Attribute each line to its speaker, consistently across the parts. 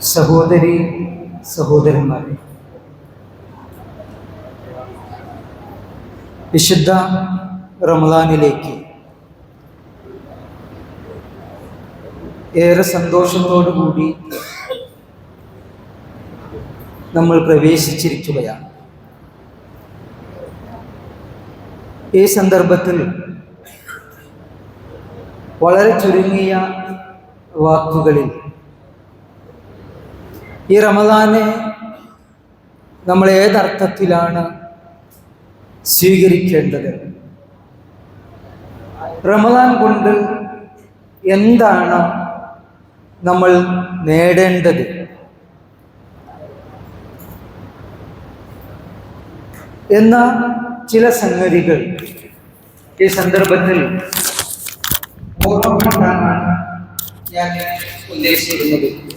Speaker 1: സഹോദരി സഹോദരന്മാരെ. വിശുദ്ധ റമദാനിലേക്ക് ഏറെ സന്തോഷത്തോടുകൂടി നമ്മൾ പ്രവേശിച്ചിരിക്കുകയാണ്. ഈ സന്ദർഭത്തിൽ വളരെ ചുരുങ്ങിയ വാക്കുകളിൽ ഈ റമദാനെ നമ്മൾ ഏതർത്ഥത്തിലാണ് സ്വീകരിക്കേണ്ടത്? റമദാൻ കൊണ്ട് എന്താണ് നമ്മൾ നേടേണ്ടത്? എന്ന ചില സംഗതികൾ ഈ സന്ദർഭത്തിൽ ഓർമ്മപ്പെടുത്താനാണ് ഞാൻ ഉദ്ദേശിക്കുന്നത്.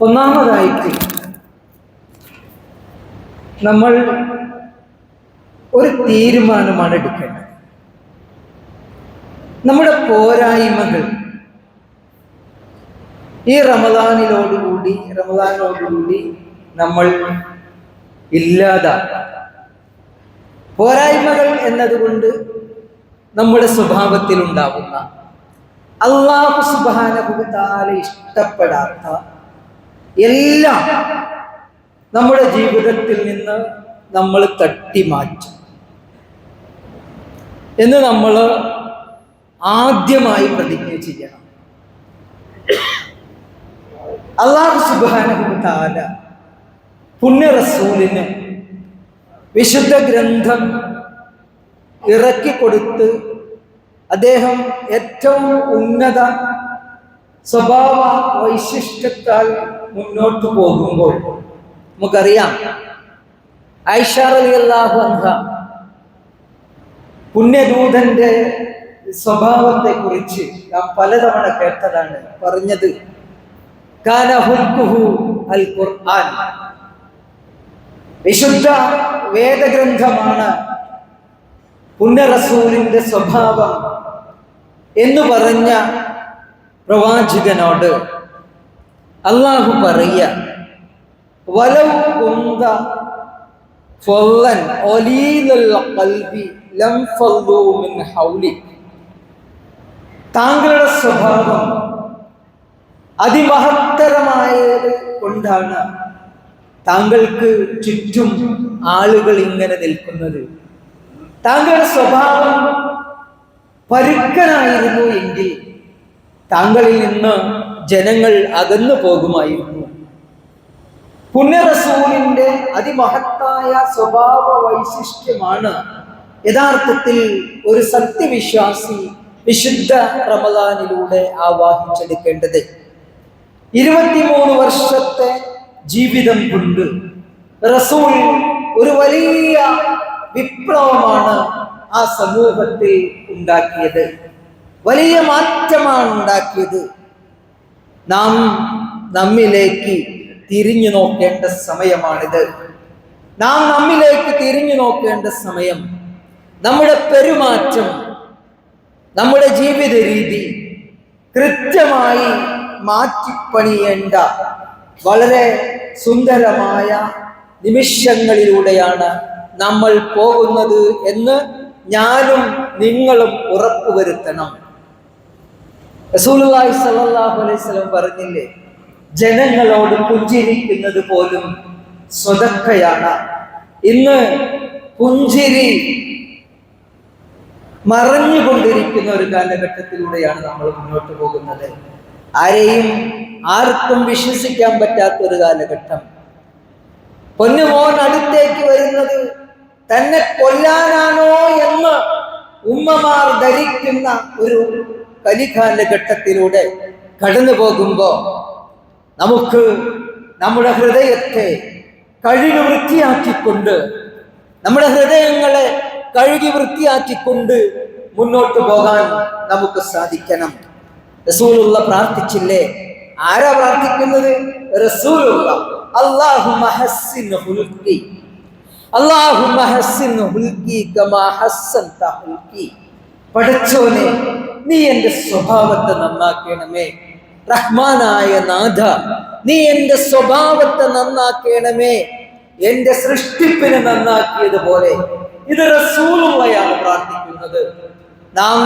Speaker 1: ഒന്നാമതായിട്ട് നമ്മൾ ഒരു തീരുമാനമാണ് എടുക്കേണ്ടത്. നമ്മുടെ പോരായ്മകൾ ഈ റമദാനിലോടുകൂടി റമദാനോടുകൂടി നമ്മൾ ഇല്ലാതാക്കാം പോരായ്മകൾ എന്നതുകൊണ്ട് നമ്മുടെ സ്വഭാവത്തിൽ ഉണ്ടാവുന്ന അള്ളാഹു സുബാനുഭവത്താലെ ഇഷ്ടപ്പെടാത്ത എല്ലാം നമ്മുടെ ജീവിതത്തിൽ നിന്ന് നമ്മൾ തട്ടി മാറ്റും. എന്ന് നമ്മൾ ആദ്യമായി പ്രതിജ്ഞ ചെയ്യണം. അള്ളാഹു സുബാനുഭവത്താല പുണ്യ റസൂലിന് വിശുദ്ധ ഗ്രന്ഥം ഇറക്കി കൊടുത്ത് അദ്ദേഹം ഏറ്റവും ഉന്നത സ്വഭാവ വൈശിഷ്ട്യത്താൽ മുന്നോട്ട് പോകുമ്പോൾ നമുക്കറിയാം. അലി അൻഹ പുണ്യദൂതന്റെ സ്വഭാവത്തെ കുറിച്ച് നാം പലതവണ കേട്ടതാണ് പറഞ്ഞത് കാന അൽ ഖുർആൻ. വിശുദ്ധ വേദഗ്രന്ഥമാണ് പുണ്യറസൂലിന്റെ സ്വഭാവം എന്ന് പറഞ്ഞ പ്രവാചകനോട് അള്ളാഹു പറയ ലം മിൻ താങ്കളുടെ സ്വഭാവം അതിമഹത്തരമായത് കൊണ്ടാണ് താങ്കൾക്ക് ചുറ്റും ആളുകൾ ഇങ്ങനെ നിൽക്കുന്നത്. താങ്കളുടെ സ്വഭാവം പരുക്കനായിരുന്നു എങ്കിൽ താങ്കളിൽ നിന്ന് ജനങ്ങൾ അകന്നു പോകുമായിരുന്നു. പുണ്യറസൂലിന്റെ അതിമഹത്തായ സ്വഭാവ വൈശിഷ്ട്യമാണ് യഥാർത്ഥത്തിൽ ഒരു സത്യവിശ്വാസി വിശുദ്ധ റമദാനിലൂടെ ആവാഹിച്ചെടുക്കേണ്ടത്. ഇരുപത്തിമൂന്ന് വർഷത്തെ ജീവിതം കൊണ്ട്. റസൂൽ ഒരു വലിയ വിപ്ലവമാണ് ആ സമൂഹത്തിൽ ഉണ്ടാക്കിയത്. വലിയ മാറ്റമാണ് ഉണ്ടാക്കിയത്. നാം നമ്മിലേക്ക് തിരിഞ്ഞു നോക്കേണ്ട സമയമാണിത്. നാം നമ്മിലേക്ക് തിരിഞ്ഞു നോക്കേണ്ട സമയം. നമ്മുടെ പെരുമാറ്റം നമ്മുടെ ജീവിത രീതി കൃത്യമായി മാറ്റിപ്പണിയേണ്ട വളരെ സുന്ദരമായ നിമിഷങ്ങളിലൂടെയാണ് നമ്മൾ പോകുന്നത് എന്ന് ഞാനും നിങ്ങളും ഉറപ്പുവരുത്തണം റസൂലുള്ളാഹി സ്വല്ലല്ലാഹു അലൈഹി വസല്ലം പറഞ്ഞില്ലേ ജനങ്ങളോട് പുഞ്ചിരിക്കുന്നത് പോലും സ്വതക്കയാണ്. ഇന്ന് പുഞ്ചിരി മറഞ്ഞുകൊണ്ടിരിക്കുന്ന ഒരു കാലഘട്ടത്തിലൂടെയാണ് നമ്മൾ മുന്നോട്ട് പോകുന്നത്. ആരെയും ആർക്കും വിശ്വസിക്കാൻ പറ്റാത്ത ഒരു കാലഘട്ടം. പൊന്നുമോൻ അടുത്തേക്ക് വരുന്നത് തന്നെ കൊല്ലാനാണോ എന്ന് ഉമ്മമാർ ധരിക്കുന്ന ഒരു കലികാലഘട്ടത്തിലൂടെ കടന്നു പോകുമ്പോ നമുക്ക് നമ്മുടെ ഹൃദയത്തെ കഴുകി വൃത്തിയാക്കിക്കൊണ്ട് നമ്മുടെ ഹൃദയങ്ങളെ കഴുകി വൃത്തിയാക്കിക്കൊണ്ട് മുന്നോട്ട് പോകാൻ നമുക്ക് സാധിക്കണം. റസൂലുള്ള പ്രാർത്ഥിച്ചില്ലേ? ആരാ പ്രാർത്ഥിക്കുന്നത്? റസൂലുള്ള. അല്ലാഹുമ്മ ഹസ്സിൻ ഹുൽഖി അല്ലാഹുമ്മ ഹസ്സിൻ ഹുൽഖി കമാ ഹസ്സൻത ഹുൽഖി പടച്ചോനെ നീ എന്റെ സ്വഭാവത്തെ നന്നാക്കണമേ. റഹ്മാനായ നാഥ നീ എന്റെ സ്വഭാവത്തെ നന്നാക്കണമേ. എന്റെ സൃഷ്ടിപ്പിനെ നന്നാക്കിയതുപോലെ ഇത് റസൂലുള്ളയാണ് പ്രാർത്ഥിക്കുന്നത്. നാം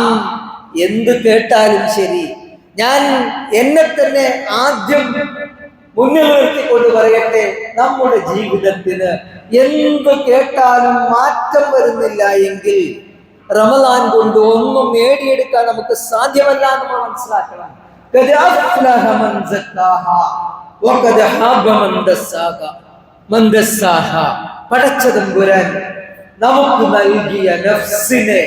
Speaker 1: എന്ത് കേട്ടാലും ശരി ഞാൻ എന്നെ തന്നെ ആദ്യം മുന്നിൽ നിർത്തിക്കൊണ്ട് പറയട്ടെ നമ്മുടെ ജീവിതത്തിന്. എന്ത് കേട്ടാലും മാറ്റം വരുന്നില്ല എങ്കിൽ റമദാൻ കൊണ്ട് ഒന്നും നേടിയെടുക്കാൻ നമുക്ക് സാധ്യമല്ല എന്ന് മനസ്സിലാക്കണം. പടച്ചതമ്പുരാൻ നമുക്ക് നൽകിയ നഫ്സിനെ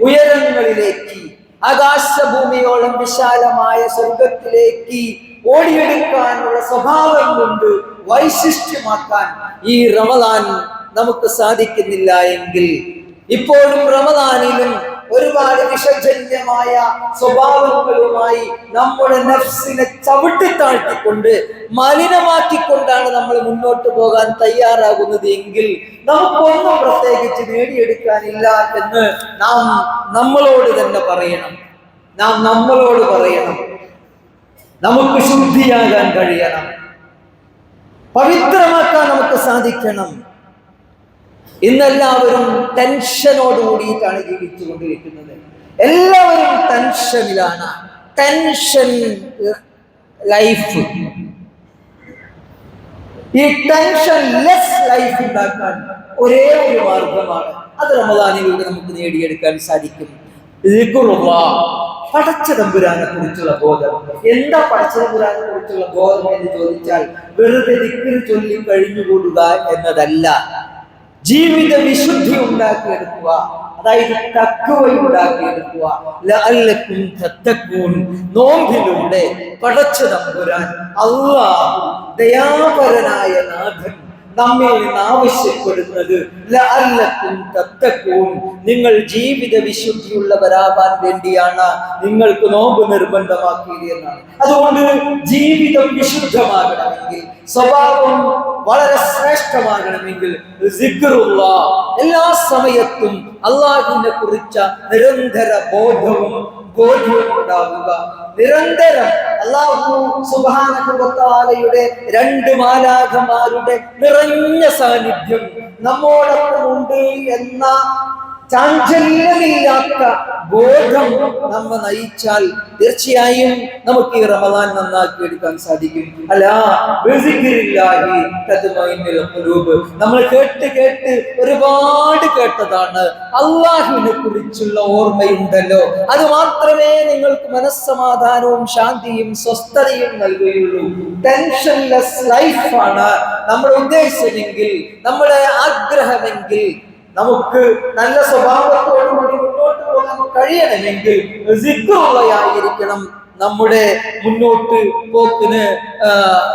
Speaker 1: ഉയരങ്ങളിലേക്ക് ആകാശഭൂമിയോളം വിശാലമായ സ്വർഗത്തിലേക്ക് ഓടിയെടുക്കാനുള്ള സ്വഭാവം കൊണ്ട് വൈശിഷ്ട്യമാക്കാൻ ഈ റമദാൻ നമുക്ക് സാധിക്കുന്നില്ല എങ്കിൽ ഇപ്പോഴും റമദാനിലും ഒരുപാട് വിഷജന്യമായ സ്വഭാവങ്ങളുമായി നമ്മുടെ നഫ്സിനെ ചവിട്ടി താഴ്ത്തിക്കൊണ്ട് മലിനമാക്കിക്കൊണ്ടാണ് നമ്മൾ മുന്നോട്ട് പോകാൻ തയ്യാറാകുന്നത് എങ്കിൽ നമുക്കൊന്നും പ്രത്യേകിച്ച് നേടിയെടുക്കാനില്ല എന്ന് നാം നമ്മളോട് തന്നെ പറയണം. നാം നമ്മളോട് പറയണം. നമുക്ക് ശുദ്ധിയാകാൻ കഴിയണം. പവിത്രമാക്കാൻ നമുക്ക് സാധിക്കണം. ഇന്നെല്ലാവരും ടെൻഷനോട് കൂടിയിട്ടാണ് ജീവിച്ചുകൊണ്ടിരിക്കുന്നത്. എല്ലാവരും ടെൻഷനിലാണ്. Tension life. ഈ ടെൻഷൻ ലെസ് ലൈഫ് ഉണ്ടാക്കാൻ ഒരേ ഒരു മാർഗമാണ്. അത് റമദാനിലൂടെ നമുക്ക് നേടിയെടുക്കാൻ സാധിക്കും. പടച്ച തമ്പുരാനെ കുറിച്ചുള്ള ബോധം. എന്താ പടച്ച തമ്പുരാനെ കുറിച്ചുള്ള ബോധം എന്ന് ചോദിച്ചാൽ വെറുതെ ദിക്കിൽ ചൊല്ലി കഴിഞ്ഞുകൂടുക എന്നതല്ല. ജീവിത വിശുദ്ധി ഉണ്ടാക്കിയെടുക്കുക. അതായത് തക്കുവ ഉണ്ടാക്കിയെടുക്കുക. ലഅല്ലക്കും തത്തക്കൂൻ. നോമ്പിലൂടെ പടച്ചു തമ്പുരാൻ. അള്ളാഹു ദയാപരനായ നാഥൻ നമ്മിൽ നിന്ന് ആവശ്യപ്പെടുന്നത് നിങ്ങൾ ജീവിത വിശുദ്ധിയുള്ളവരാവാൻ വേണ്ടിയാണ് നിങ്ങൾക്ക് നോമ്പ് നിർബന്ധമാക്കിയത് എന്നാണ്. അതുകൊണ്ട് ജീവിതം വിശുദ്ധമാകണമെങ്കിൽ സ്വഭാവം വളരെ ശ്രേഷ്ഠമാകണമെങ്കിൽ എല്ലാ സമയത്തും അള്ളാഹുവിനെ കുറിച്ച നിരന്തര ബോധവും ബോധ്യവും ഉണ്ടാവുക നിരന്തരം അള്ളാഹു സുബാനയുടെ രണ്ട് മാലാഖമാരുടെ നിറഞ്ഞ സാന്നിധ്യം നമ്മോടൊപ്പം ഉണ്ട് എന്ന ചാഞ്ചല്യമില്ലാത്ത ബോധം നമ്മ നയിച്ചാൽ തീർച്ചയായും നമുക്ക് ഈ റമദാൻ നന്നാക്കി എടുക്കാൻ സാധിക്കും. അല്ല. നമ്മൾ കേട്ട് കേട്ട് ഒരുപാട് കേട്ടതാണ്. അള്ളാഹുവിനെ കുറിച്ചുള്ള ഓർമ്മയുണ്ടല്ലോ. അത് മാത്രമേ നിങ്ങൾക്ക് മനസ്സമാധാനവും ശാന്തിയും സ്വസ്ഥതയും നൽകുകയുള്ളൂ. ടെൻഷൻലെസ് ലൈഫാണ് നമ്മുടെ ഉദ്ദേശിച്ചതെങ്കിൽ നമ്മുടെ ആഗ്രഹമെങ്കിൽ നമുക്ക് നല്ല സ്വഭാവത്തോടുകൂടി മുന്നോട്ട് പോകാൻ കഴിയണമെങ്കിൽ സിദ്ധുള്ളയായിരിക്കണം നമ്മുടെ മുന്നോട്ട് പോക്കിന്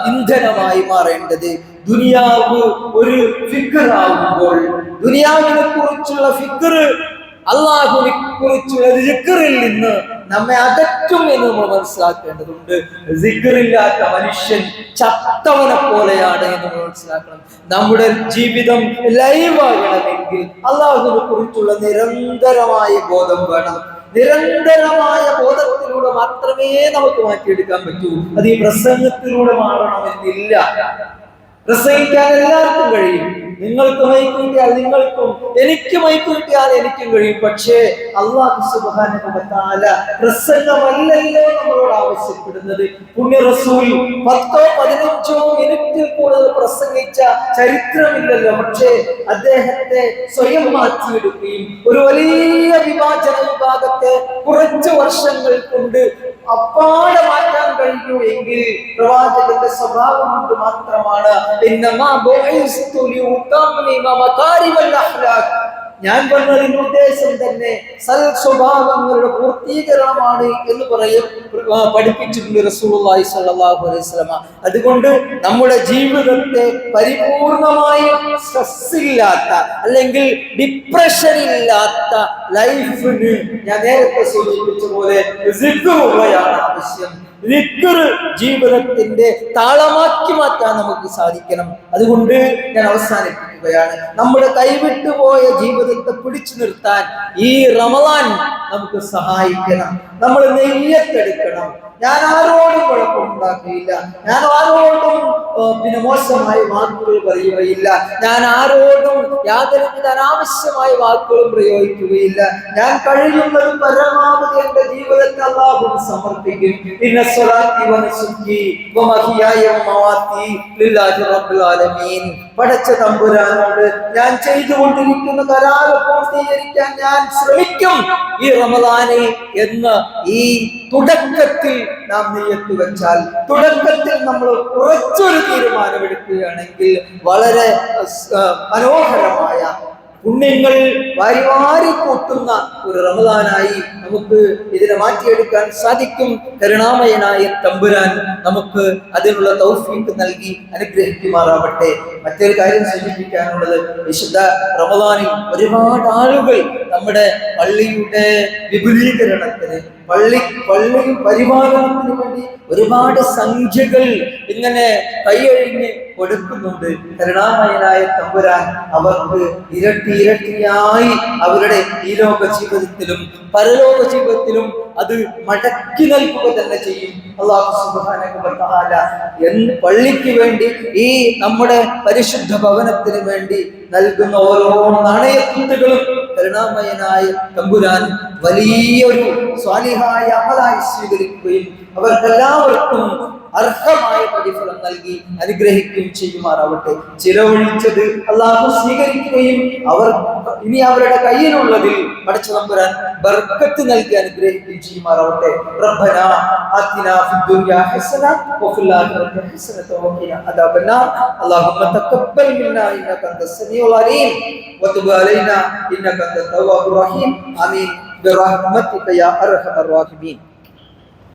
Speaker 1: ഇന്ധനമായി മാറേണ്ടത്. ദുനിയാവ് ഒരു ഫിക്കറാകുമ്പോൾ ദുനിയാവിനെ കുറിച്ചുള്ള ഫിക്കർ അള്ളാഹുവിനെ കുറിച്ചുള്ള ദിക്റിൽ നിന്ന് നമ്മെ അകറ്റും എന്ന് നമ്മൾ മനസ്സിലാക്കേണ്ടതുണ്ട്. സിഗറില്ലാത്ത മനുഷ്യൻ ചത്തവനെ പോലെയാണ് എന്ന് നമ്മൾ മനസ്സിലാക്കണം. നമ്മുടെ ജീവിതം ലൈവാകണമെങ്കിൽ അള്ളാഹുവിനെ കുറിച്ചുള്ള നിരന്തരമായ ബോധം വേണം. നിരന്തരമായ ബോധത്തിലൂടെ മാത്രമേ നമുക്ക് മാറ്റിയെടുക്കാൻ പറ്റൂ. അത് ഈ പ്രസംഗത്തിലൂടെ മാറണമെന്നില്ല. പ്രസംഗിക്കാൻ എല്ലാവർക്കും കഴിയും. നിങ്ങൾക്ക് മൈക്ക് കിട്ടിയാൽ നിങ്ങൾക്കും എനിക്ക് മൈക്ക് കിട്ടിയാൽ എനിക്കും കഴിയും. പക്ഷേ അള്ളാഹു സുബാനുഭവത്താല പ്രസംഗമല്ലല്ലോ നമ്മളോട് ആവശ്യപ്പെടുന്നത്. പുണ്യ റസൂൽ പത്തോ പതിനഞ്ചോ മിനിറ്റിൽ കൂടുതൽ പ്രസംഗിച്ച ചരിത്രമില്ലല്ലോ. പക്ഷേ അദ്ദേഹത്തെ സ്വയം മാറ്റിയെടുക്കുകയും ഒരു വലിയ വിഭാജന വിഭാഗത്തെ കുറച്ച് വർഷങ്ങൾ കൊണ്ട് അപ്പാടെ മാറ്റാൻ കഴിഞ്ഞു എങ്കിൽ പ്രവാചകന്റെ സ്വഭാവം കൊണ്ട് മാത്രമാണ് ഇന്നമാ ഞാൻ പറഞ്ഞതിന്റെ ഉദ്ദേശം തന്നെ സൽ സ്വഭാവങ്ങളുടെ പൂർത്തീകരണമാണ് എന്ന് പറയും പഠിപ്പിച്ചിട്ടുണ്ട് റസൂലുള്ളാഹി സ്വല്ലല്ലാഹു അലൈഹി വസല്ലമ. അതുകൊണ്ട് നമ്മുടെ ജീവിതത്തെ പരിപൂർണമായ സ്ട്രെസ് ഇല്ലാത്ത അല്ലെങ്കിൽ ഡിപ്രഷൻ ഇല്ലാത്ത ലൈഫിന് ഞാൻ നേരത്തെ സൂചിപ്പിച്ച പോലെ ആവശ്യം. ദിക്റ് ജീവിതത്തിന്റെ താളമാക്കി മാറ്റാൻ നമുക്ക് സാധിക്കണം. അതുകൊണ്ട് ഞാൻ അവസാനിപ്പിക്കുകയാണ്. നമ്മുടെ കൈവിട്ടുപോയ ജീവിതത്തെ പിടിച്ചു നിർത്താൻ ഈ റമലാൻ നമുക്ക് സഹായിക്കണം. നമ്മൾ നെയ്യത്തെടുക്കണം ഞാൻ ആരോടും കുഴപ്പമുണ്ടാക്കുകയില്ല ഞാൻ ആരോടും പിന്നെ മോശമായ വാക്കുകൾ പറയുകയില്ല. ഞാൻ ആരോടും യാതൊരുവിധ അനാവശ്യമായ വാക്കുകളും പ്രയോഗിക്കുകയില്ല. ഞാൻ കഴിയുന്നത് പരമാവധി എന്റെ ജീവിതത്തെ അള്ളാഹുവിന് സമർപ്പിക്കും. പിന്നെ സ്വലാത്തി വനസുക്കി വമഹിയായ പടച്ച തമ്പുരാനോട് ഞാൻ ചെയ്തുകൊണ്ടിരിക്കുന്ന കരാറ് പൂർത്തീകരിക്കാൻ ഞാൻ ശ്രമിക്കും. ഈ റമദാനെ എന്ന് ഈ തുടക്കത്തിൽ നാം നെയ്യത്ത് വെച്ചാൽ തുടക്കത്തിൽ നമ്മൾ കുറച്ചൊരു തീരുമാനമെടുക്കുകയാണെങ്കിൽ വളരെ മനോഹരമായ പുണ്യങ്ങൾ വാരി വാരി കൂട്ടുന്ന ഒരു റമദാനായി നമുക്ക് ഇതിനെ മാറ്റിയെടുക്കാൻ സാധിക്കും. കരുണാമയനായ തമ്പുരാൻ നമുക്ക് അതിനുള്ള തൗഫീക്ക് നൽകി അനുഗ്രഹിക്കുമാറാവട്ടെ. മറ്റൊരു കാര്യം സൂചിപ്പിക്കാനുള്ളത് വിശുദ്ധ റമദാനിൽ ഒരുപാട് ആളുകൾ നമ്മുടെ പള്ളിയുടെ വിപുലീകരണത്തിന് പള്ളി പള്ളി പരിപാലനത്തിന് വേണ്ടി ഒരുപാട് സംഖ്യകൾ ഇങ്ങനെ കൈയഴിഞ്ഞ് കൊടുക്കുന്നുണ്ട്. കരുണാമയനായ തമ്പുരാൻ അവർക്ക് ഇരട്ടി ഇരട്ടിയായി അവരുടെ ഈ ലോക ജീവിതത്തിലും പരലോക ജീവിതത്തിലും അത് മടക്കി നൽകുക തന്നെ ചെയ്യും. അള്ളാഹു തആല എന്ന് പള്ളിക്ക് വേണ്ടി ഈ നമ്മുടെ പരിശുദ്ധ ഭവനത്തിന് വേണ്ടി നൽകുന്ന ഓരോ നാണയത്തുട്ടുകളും കരുണാമയനായ തമ്പുരാൻ വലിയൊരു സ്വാലിഹായ അമലായി സ്വീകരിക്കുകയും അവർക്കെല്ലാവർക്കും അർഹമായ പ്രതിഫലം നൽകി അനുഗ്രഹിക്കുകയും ചെയ്യുമാറാവട്ടെ. ചിലവഴിച്ചത് അള്ളാഹു സ്വീകരിക്കുകയും അവർ ഇനി അവരുടെ കയ്യിലുള്ളതിൽ പടച്ച തമ്പുരാൻ ബർക്കത്ത് നൽകി അനുഗ്രഹിക്കുകയും ചെയ്യുമാറാവട്ടെ റബ്ബന ആതിനാ ഫിദ്ദുനിയ ഹസന വഫിൽ ആഖിറതി ഹസനത വഖിന അദാബന്നാർ اللهم تقبل منا انك انت السميع العليم وتب علينا انك انت التواب الرحيم امين برحمتك يا ارحم الراحمين